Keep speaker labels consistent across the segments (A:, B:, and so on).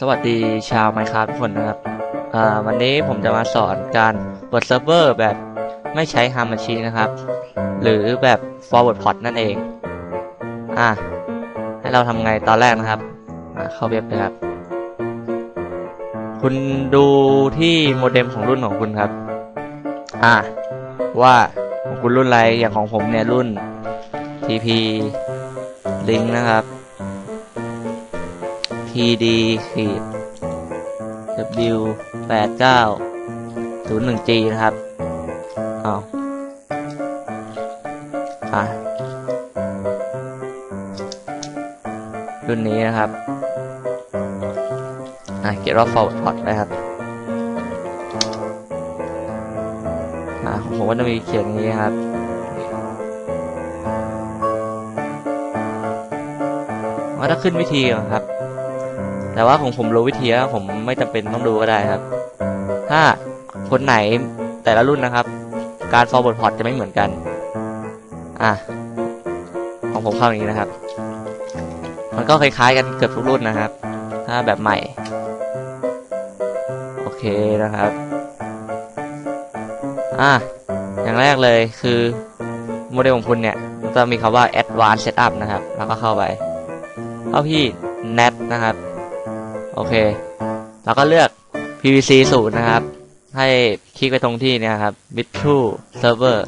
A: สวัสดีชาวไมครับทุกคนนะครับ อ่า วันนี้ผมจะมาสอนการเปิดเซิร์ฟเวอร์แบบไม่ใช้ Hard Machine นะครับ หรือแบบ forward port นั่นเอง อะให้เราทำไงตอนแรกนะครับอะเข้าเว็บเลยครับ คุณดูที่โมเด็มของรุ่นของคุณครับ อะว่าของคุณรุ่นอะไร อย่างของผมเนี่ยรุ่น TP Link นะครับ TD ขีด W แปดเก้าศูนย์หนึ่ง G นะครับเอาอะรุ่นนี้นะครับ อะเขียนว่า forward port นะครับ อะผมก็จะมีเขียนอย่างนี้ครับว่าถ้าขึ้นวิธีครับ แต่ว่าของผมรู้วิธีแล้วผมไม่จำเป็นต้องดูก็ได้ครับ ถ้าคนไหนแต่ละรุ่นนะครับ การ forward port จะไม่เหมือนกัน อะ ของผมเข้าอย่างนี้นะครับ มันก็คล้ายๆกันเกือบทุกรุ่นนะครับ ถ้าแบบใหม่ โอเคนะครับ อะ อย่างแรกเลยคือโมเดลของคุณเนี่ยจะมีคำว่า advanced setup นะครับ แล้วก็เข้าไป เข้าที่ net นะครับ โอเค แล้วก็เลือก PVC ศูนย์นะครับ ให้คลิกไปตรงที่เนี่ยครับ bit to server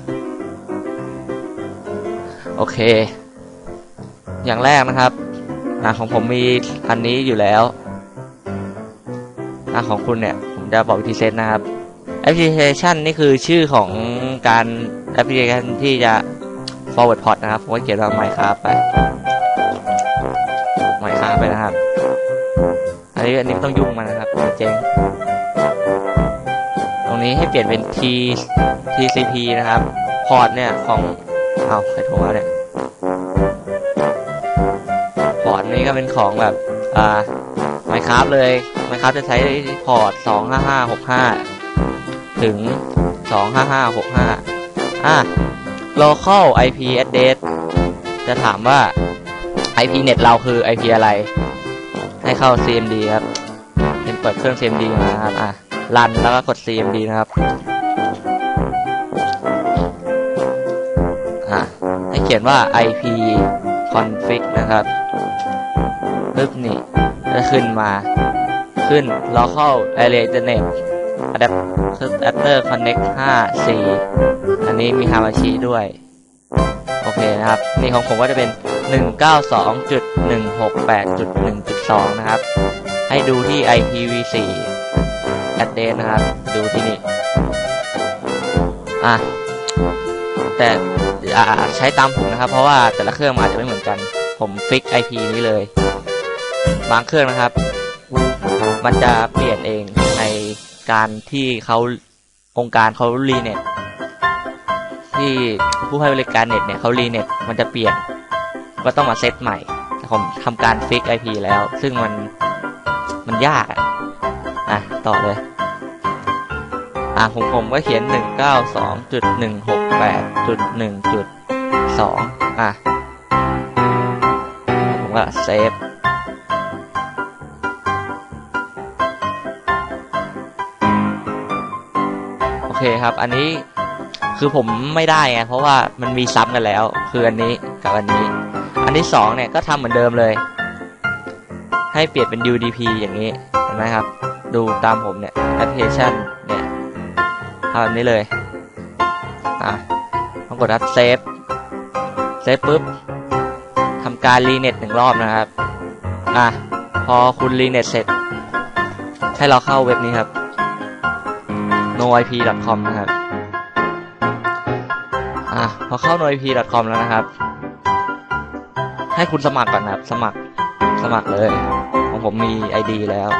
A: โอเค อย่างแรกนะครับอะของผมมีอันนี้อยู่แล้วอะของคุณเนี่ย ผมจะบอกวิธีเซตนะครับแอปพลิเคชันนี่คือชื่อของการแอปพลิเคชันที่จะ forward port นะครับ ผมก็เขียนว่า Minecraft ไป Minecraft ไปนะครับ นี้อันนี้ไม่ต้องยุ่งมันนะครับเจ๊งตรงนี้ให้เปลี่ยนเป็น T TCP นะครับ พอร์ตเนี่ยของเอาใครโทรมาเนี่ยพอร์ตนี้ก็เป็นของแบบอ่า Minecraft เลย Minecraft จะใช้พอร์ต 25565 ถึง 25565 อะ local IP address จะถามว่า IP net เราคือ IP อะไร ให้เข้า CMD ครับเป็นเปิดเครื่อง CMD มาครับอะรันแล้วก็กด CMD นะครับอะให้เขียนว่า IP config นะครับปึ๊บนี่จะขึ้นมาขึ้น local area internet adapter connect 5 4 อันนี้มีฮามาชิด้วย โอเคนะครับ นี่ของผมก็จะเป็น 192.168.1.2 นะครับ ให้ดูที่ IPv4 address นะครับ ดูที่นี่ อะ แต่อ่าใช้ตามผมนะครับ เพราะว่าแต่ละเครื่องอาจจะไม่เหมือนกัน ผมฟิก IP นี้เลย บางเครื่องนะครับ มันจะเปลี่ยนเองในการที่เขาองค์การเขารีเน็ตที่ผู้ให้บริการเน็ตเนี่ยเขารีเน็ตมันจะเปลี่ยน ก็ต้องมาเซตใหม่แต่ผมทำการฟิก IP แล้ว ซึ่งมันมันยากอะอะต่อเลย อะผมผมก็เขียน 192.168.1.2 อะ ผมก็เซฟโอเคครับ อันนี้คือผมไม่ได้ไงเพราะว่ามันมีซ้ำกันแล้ว คืออันนี้กับอันนี้ อันที่สองเนี่ยก็ทำเหมือนเดิมเลย ให้เปลี่ยนเป็น UDP อย่างนี้เห็นไหมครับ ดูตามผมเนี่ยแอปพลิเคชันเนี่ยทำแบบนี้เลยอะต้องกดรับเซฟเซฟปุ๊บทำการรีเน็ตหนึ่งรอบนะครับอะพอคุณรีเน็ตเสร็จ ให้เราเข้าเว็บนี้ครับ noip.com นะครับอะพอเข้า noip.com แล้วนะครับ ให้คุณสมัครก่อนนะครับ สมัครสมัครเลย ของผมมี ID แล้ว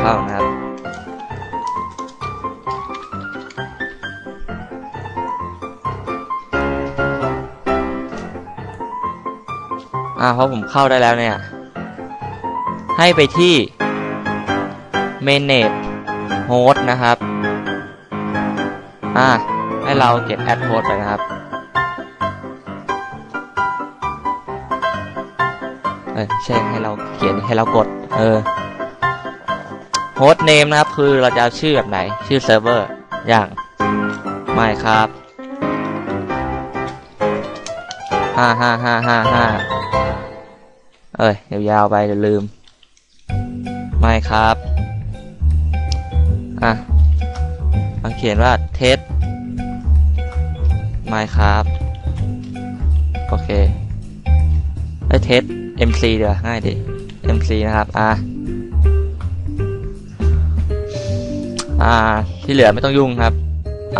A: เข้านะครับอ่าพอผมเข้าได้แล้วเนี่ย ให้ไปที่ manage host นะครับ อ่า ให้เราเก็บ add host ไปนะครับเออไม่ใช่ให้เราเขียนให้เรากด เออโฮสต์เนมนะครับ คือเราจะเอาชื่อแบบไหน ชื่อเซิร์ฟเวอร์อย่างไม่ครับห้าห้าห้าห้าห้าเอ้ยยาวๆไปเดี๋ยวลืม ไม่ครับ อะมาเขียนว่าเทส ไม่ครับ โอเคไอ้เทส MC เดี๋ยวง่ายดิ MC นะครับ อะอ่า ที่เหลือไม่ต้องยุ่งครับ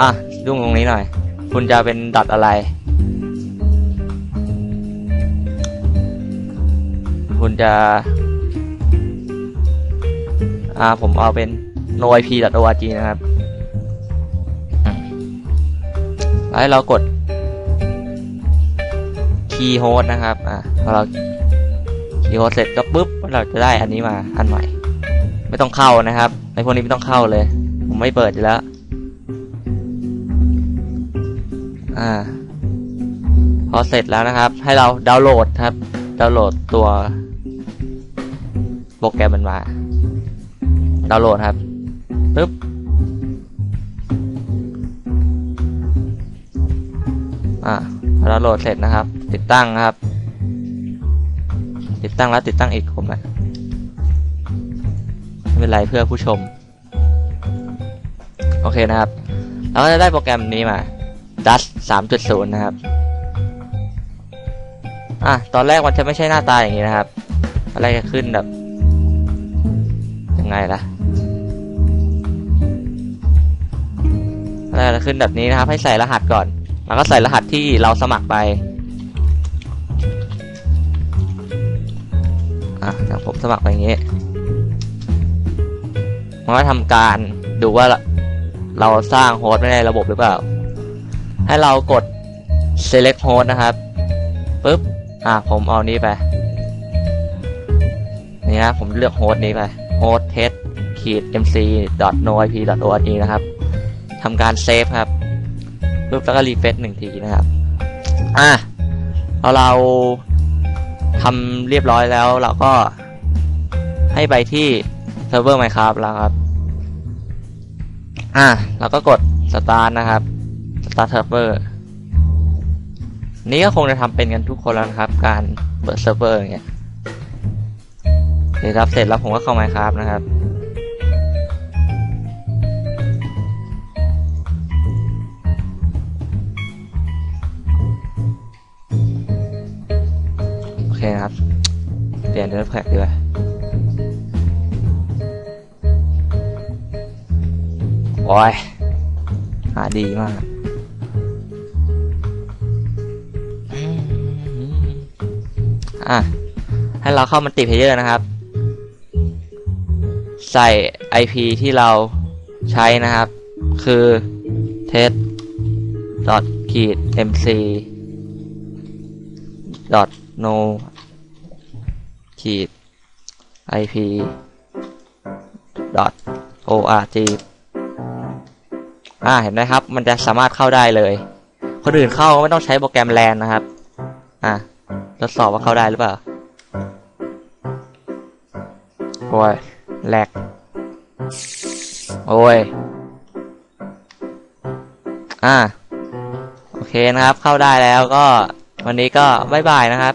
A: อะ ยุ่งตรงนี้หน่อย คุณจะเป็นดอทอะไร คุณจะ อ่า ผมเอาเป็น noip.org นะครับ ให้เรากด key host นะครับอ่าพอเรา key host เสร็จก็ปุ๊บเราจะได้อันนี้มาอันใหม่ ไม่ต้องเข้านะครับในพวกนี้ไม่ต้องเข้าเลย ผมไม่เปิดอยู่แล้ว อ่า พอเสร็จแล้วนะครับ ให้เราดาวน์โหลดครับ ดาวน์โหลดตัวโปรแกรมมันมา ดาวน์โหลดครับปึ๊บ อ่าพอดาโหลดเสร็จนะครับ ติดตั้งนะครับ ติดตั้งแล้วติดตั้งอีกผมนะไม่เป็นไรเพื่อผู้ชม โอเคนะครับ เราก็จะได้โปรแกรมนี้มา Dust 3.0 นะครับ อะ ตอนแรกมันจะไม่ใช่หน้าตาอย่างนี้นะครับ อะไรจะขึ้นแบบ ยังไงล่ะอะไรจะขึ้นแบบนี้นะครับ ให้ใส่รหัสก่อน แล้วก็ใส่รหัสที่เราสมัครไปอะอย่างผมสมัครไปอย่างนี้มันก็ทำการดูว่าเราสร้างโฮสต์ไม่ในระบบหรือเปล่า ให้เรากด select host นะครับปุ๊บ อะผมเอานี้ไป นี่นะ ผมเลือกโฮสต์นี้ไป host test ขีด mc noip org นะครับทำการเซฟครับ ปุ๊บแล้วก็รีเฟซหนึ่งทีนะครับ อะพอเราทำเรียบร้อยแล้วเราก็ให้ไปที่เซิร์ฟเวอร์ Minecraft แล้วครับ อะเราก็กด start นะครับ start server นี้ก็คงจะทำเป็นกันทุกคนแล้วนะครับ การเปิดเซิร์ฟเวอร์อย่างเงี้ยเดี๋ยวรับเสร็จแล้วผมก็เข้า Minecraft นะครับ นะครับ เปลี่ยนเนื้อแพ็กดีกว่าโอ้ย หาดีมากอะ ให้เราเข้ามันติเพเยอร์นะครับ ใส่ IP ที่เราใช้นะครับ คือ test ขีด mc no ขีด ip org อ่าเห็นไหมครับ มันจะสามารถเข้าได้เลย คนอื่นเข้าไม่ต้องใช้โปรแกรมแลนนะครับ อะทดสอบว่าเข้าได้หรือเปล่าโอ้ยแหลกโอ้ย อ่า โอเคนะครับ เข้าได้แล้วก็วันนี้ก็บ๊ายบายนะครับ